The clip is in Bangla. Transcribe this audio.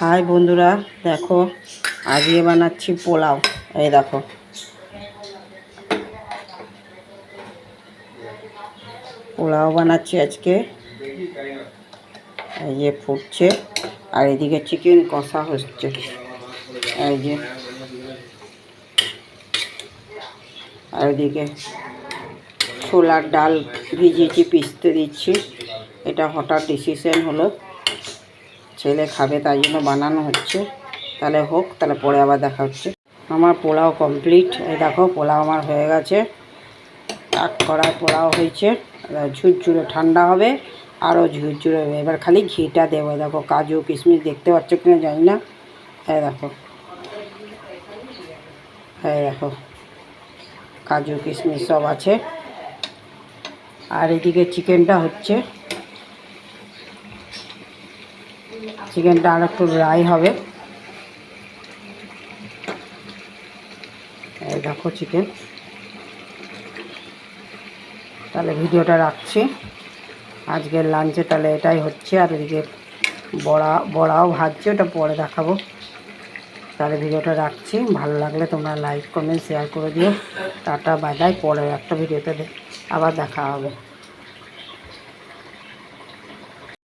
হাই বন্ধুরা, দেখো, আজকে বানাচ্ছি পোলাও। এই দেখো। পোলাও বানাচ্ছি আজকে। এই যে ফুটছে, আর এদিকে চিকেন কষা হচ্ছে। এই যে। আর এদিকে ছোলার ডাল ভিজিয়েছি পিসতে দিচ্ছি। এটা হঠাৎ ডিসিশন হলো। ছেলে খাবে তাই জন্য বানানো হচ্ছে। তাহলে হোক, তাহলে পরে আবার দেখা হচ্ছে। আমার পোলাও কমপ্লিট এই দেখো, পোলাও আমার হয়ে গেছে। এক কড়াই পোলাও হয়েছে। ঝুরঝুরে ঠান্ডা হবে আরও ঝুরঝুরে হবে। এবার খালি ঘিটা দেবো। দেখো, কাজু, কিশমিশ দেখতে পাচ্ছ কিনা জানি না। হ্যাঁ দেখো হ্যাঁ দেখো, কাজু, কিশমিশ সব আছে। আর এদিকে চিকেনটা হচ্ছে। চিকেনটা আর একটু ড্রাই হবে। এই দেখো চিকেন তাহলে ভিডিওটা রাখছি। আজকের লাঞ্চে তাহলে এটাই হচ্ছে, আর এদিকে বড়া, বড়াও ভাজছে, ওটা পরে দেখাবো। তাহলে ভিডিওটা রাখছি। ভালো লাগলে তোমরা লাইক কমেন্ট শেয়ার করে দিও। টাটা বাদাই পরে একটা ভিডিওতে আবার দেখা হবে।